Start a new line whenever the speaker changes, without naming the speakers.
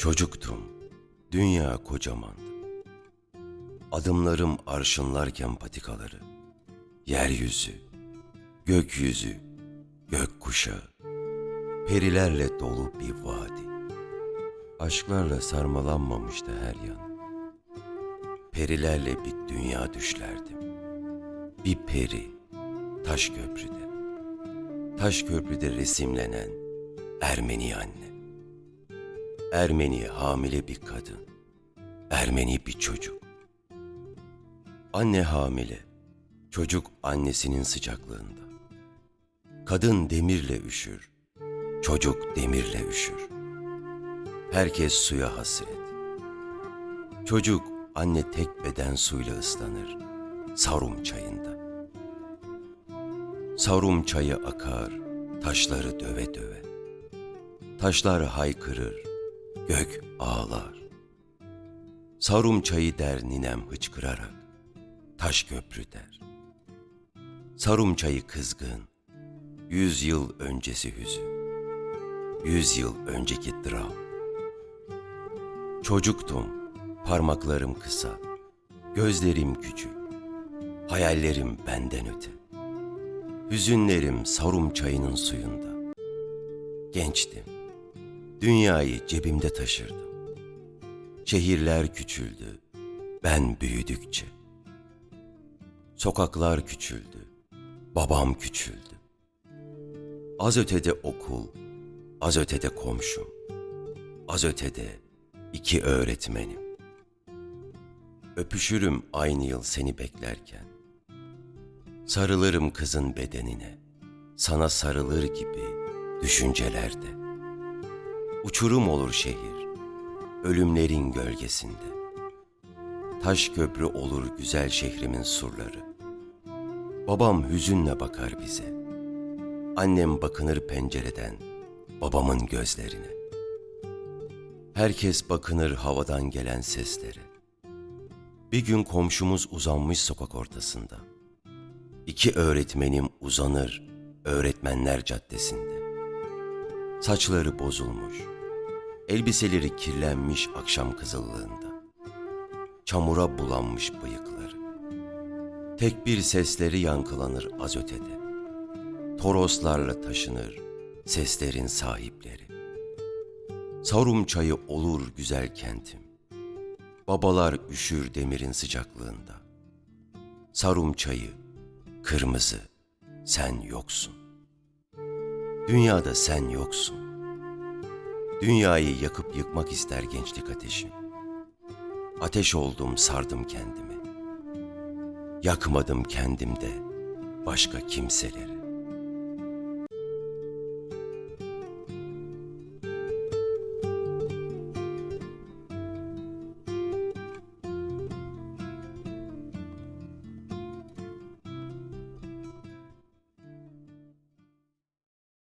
Çocuktum, dünya kocamandı. Adımlarım arşınlarken patikaları, yeryüzü, gökyüzü, gökkuşağı, perilerle dolu bir vadi. Aşklarla sarmalanmamıştı her yan. Perilerle bir dünya düşlerdim. Bir peri, taş köprüde. Taş köprüde resimlenen Ermeni anne. Ermeni hamile bir kadın. Ermeni bir çocuk. Anne hamile. Çocuk annesinin sıcaklığında. Kadın demirle üşür. Çocuk demirle üşür. Herkes suya hasret. Çocuk anne tek beden suyla ıslanır. Sarum çayında. Sarum çayı akar, taşları döve döve. Taşlar haykırır, gök ağlar. Sarum çayı der ninem hıçkırarak, taş köprü der. Sarum çayı kızgın, yüz yıl öncesi hüzün. Yüz yıl önceki dram. Çocuktum, parmaklarım kısa, gözlerim küçük, hayallerim benden öte. Hüzünlerim Sarum çayının suyunda. Gençtim. Dünyayı cebimde taşırdım. Şehirler küçüldü. Ben büyüdükçe. Sokaklar küçüldü. Babam küçüldü. Az ötede okul, az ötede komşum. Az ötede iki öğretmenim. Öpüşürüm aynı yıl seni beklerken. Sarılırım kızın bedenine, sana sarılır gibi düşüncelerde. Uçurum olur şehir, ölümlerin gölgesinde. Taş köprü olur güzel şehrimin surları. Babam hüzünle bakar bize. Annem bakınır pencereden babamın gözlerine. Herkes bakınır havadan gelen seslere. Bir gün komşumuz uzanmış sokak ortasında. İki öğretmenim uzanır öğretmenler caddesinde. Saçları bozulmuş, elbiseleri kirlenmiş akşam kızıllığında. Çamura bulanmış bıyıkları. Tek bir sesleri yankılanır az ötede. Toroslarla taşınır seslerin sahipleri. Sarum çayı olur güzel kentim. Babalar üşür demirin sıcaklığında. Sarum çayı Kırmızı, sen yoksun. Dünyada sen yoksun. Dünyayı yakıp yıkmak ister gençlik ateşim. Ateş oldum, sardım kendimi. Yakmadım kendimde başka kimseleri.